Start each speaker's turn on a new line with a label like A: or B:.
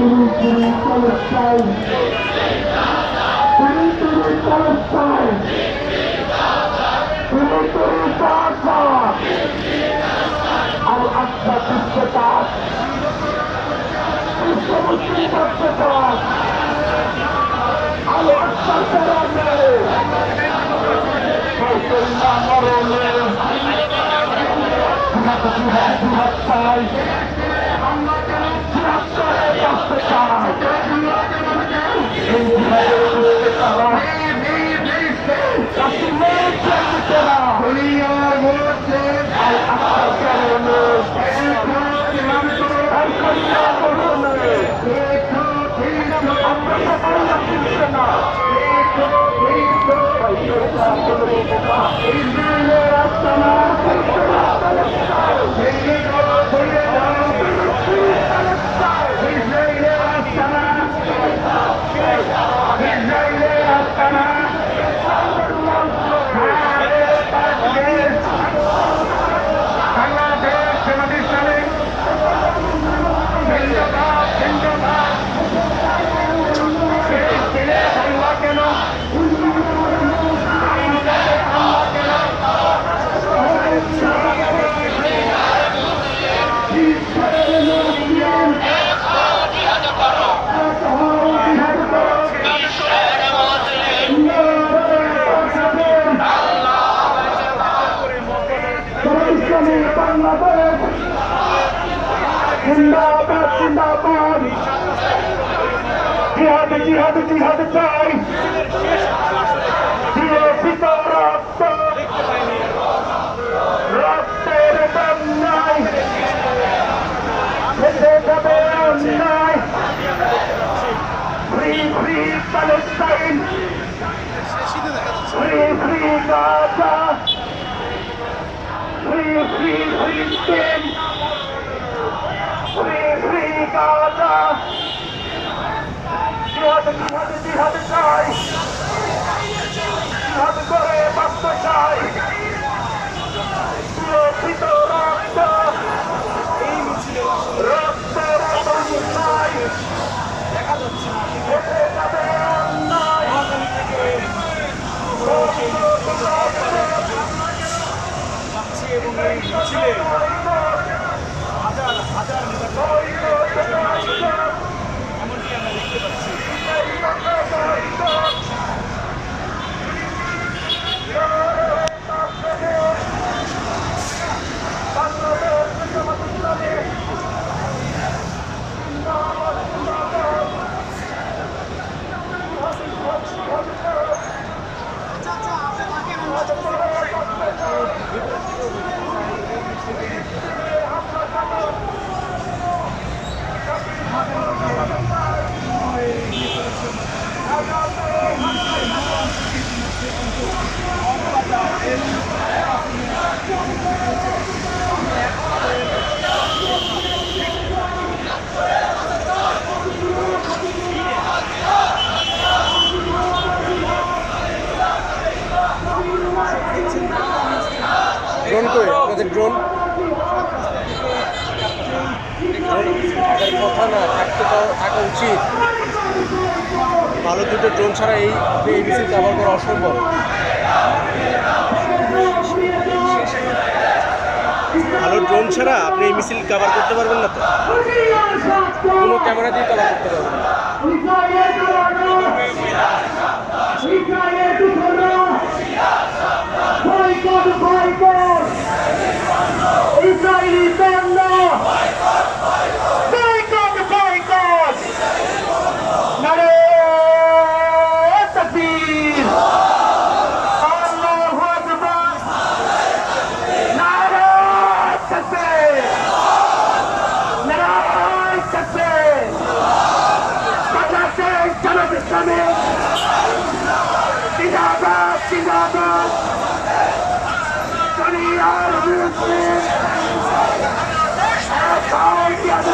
A: তুমি তুমি প্যালেস্টাইন তুমি তুমি প্যালেস্টাইন তুমি তুমি গাজা আল আকসা বিশ্বকাপ বিশ্ব মুসলিম বিশ্বকাপ আল আকসা তেরানে বৈতুল্লাহ মরণে চাই এই জিহাদের করতে তারা কাশ্মীর চাইতে না ইসলামী বাংলাদেশ। জিন্দাবাদ জিন্দাবাদ। জিহাদ জিহাদ জিহাদ চাই। জীবিত রক্ত রক্তের বন্যায় ফেসে যাবে অন্যায় free free Palestine, free free Gaza. Free free ফিলিস্তিন ফ্রি ফ্রি গাজা জিহাদ জিহাদ জিহাদ চাই জিহাদ করে বাঁচতে চাই সুরক্ষিত রক্ত রক্তের অন্যায় উঠে যাবে অন্যায়
B: এবং
C: ড্রোন কথা না থাকতে থাকা উচিত ভালো দুটো ড্রোন ছাড়া এই এই মিছিল কাভার করা অসম্ভব। ভালো ড্রোন ছাড়া আপনি এই মিছিল কাভার করতে পারবেন না তো? কোনো ক্যামেরা দিয়ে কাভার করতে পারবেন না।
A: It's একাই জিহাদ